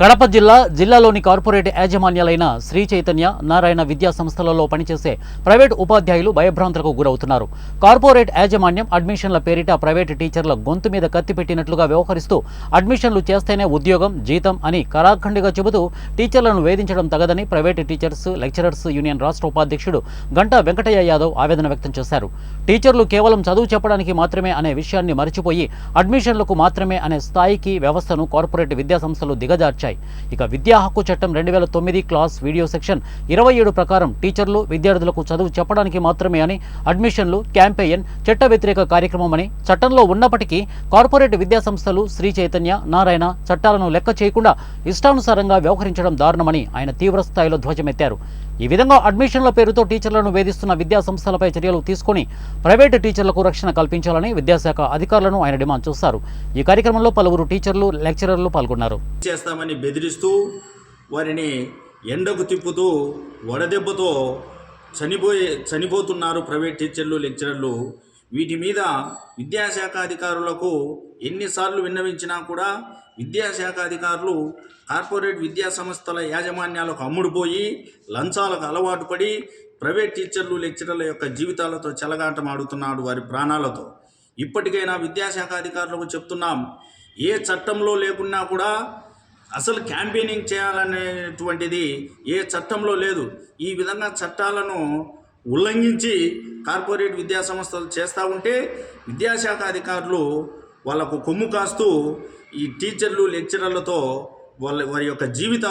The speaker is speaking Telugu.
కడప జిల్లా జిల్లాలోని కార్పొరేట్ యాజమాన్యాలైన శ్రీ చైతన్య నారాయణ విద్యా సంస్థలలో పనిచేసే ప్రైవేట్ ఉపాధ్యాయులు భయభ్రాంతులకు గురవుతున్నారు. కార్పొరేట్ యాజమాన్యం అడ్మిషన్ల పేరిట ప్రైవేట్ టీచర్ల గొంతు మీద కత్తి పెట్టినట్లుగా వ్యవహరిస్తూ అడ్మిషన్లు చేస్తేనే ఉద్యోగం జీతం అని కరాఖండిగా చెబుతూ టీచర్లను వేధించడం తగదని ప్రైవేట్ టీచర్స్ లెక్చరర్స్ యూనియన్ రాష్ట్ర ఉపాధ్యక్షుడు గంటా వెంకటయ్య యాదవ్ ఆవేదన వ్యక్తం చేశారు. టీచర్లు కేవలం చదువు చెప్పడానికి మాత్రమే అనే విషయాన్ని మరిచిపోయి అడ్మిషన్లకు మాత్రమే అనే స్థాయికి వ్యవస్థను కార్పొరేట్ విద్యా సంస్థలు వచ్చాయి. ఇక విద్యా హక్కు చట్టం రెండు వేల తొమ్మిది క్లాస్ వీడియో సెక్షన్ ఇరవై ఏడు ప్రకారం టీచర్లు విద్యార్థులకు చదువు చెప్పడానికి మాత్రమే అని అడ్మిషన్లు క్యాంపెయిన్ చట్ట వ్యతిరేక కార్యక్రమం అని చట్టంలో ఉన్నప్పటికీ కార్పొరేట్ విద్యా సంస్థలు శ్రీ చైతన్య నారాయణ చట్టాలను లెక్క చేయకుండా ఇష్టానుసారంగా వ్యవహరించడం దారుణమని ఆయన తీవ్ర స్థాయిలో ధ్వజమెత్తారు. ఈ విధంగా అడ్మిషన్ల పేరుతో టీచర్లను వేధిస్తున్న విద్యా సంస్థలపై చర్యలు తీసుకొని ప్రైవేటు టీచర్లకు రక్షణ కల్పించాలని విద్యాశాఖ అధికారులను ఆయన డిమాండ్ చేశారు. ఈ కార్యక్రమంలో పలువురు టీచర్లు లెక్చరర్లు పాల్గొన్నారు. చేస్తామని బెదిరిస్తూ వారిని ఎండకు తిప్పుతూ వడదెబ్బతో చనిపోయే చనిపోతున్నారు ప్రైవేట్ టీచర్లు లెక్చరర్లు. వీటి మీద విద్యాశాఖ అధికారులకు ఎన్నిసార్లు విన్నవించినా కూడా విద్యాశాఖ అధికారులు కార్పొరేట్ విద్యా సంస్థల యాజమాన్యాలకు అమ్ముడుపోయి లంచాలకు అలవాటు పడి ప్రైవేట్ టీచర్లు లెక్చరర్ల యొక్క జీవితాలతో చెలగాటమాడుతున్నాడు వారి ప్రాణాలతో. ఇప్పటికైనా విద్యాశాఖ అధికారులకు చెప్తున్నాం ఏ చట్టంలో లేకున్నా కూడా అసలు క్యాంపెయినింగ్ చేయాలనేటువంటిది ఏ చట్టంలో లేదు. ఈ విధంగా చట్టాలను ఉల్లంఘించి కార్పొరేట్ విద్యా సంస్థలు చేస్తూ ఉంటే విద్యాశాఖ అధికారులు వాళ్ళకు కొమ్ము కాస్తూ ఈ టీచర్లు లెక్చరర్లతో వాళ్ళ వారి యొక్క జీవితాలు